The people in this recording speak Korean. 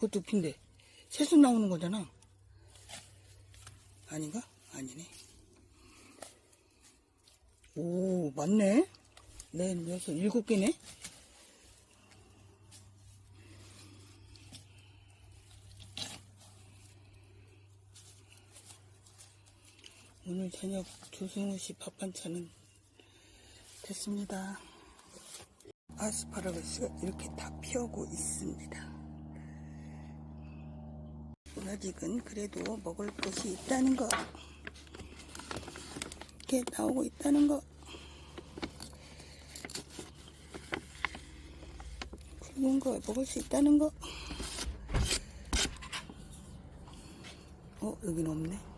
그것도 빈데. 새순 나오는 거잖아. 아닌가? 아니네. 오, 맞네. 네, 여섯, 일곱 개네. 오늘 저녁 조승우 씨 밥 반찬은 됐습니다. 아스파라거스가 이렇게 다 피어오고 있습니다. 아직은 그래도 먹을 것이 있다는 거. 이렇게 나오고 있다는 거. 굵은 거 먹을 수 있다는 거. 어, 여긴 없네.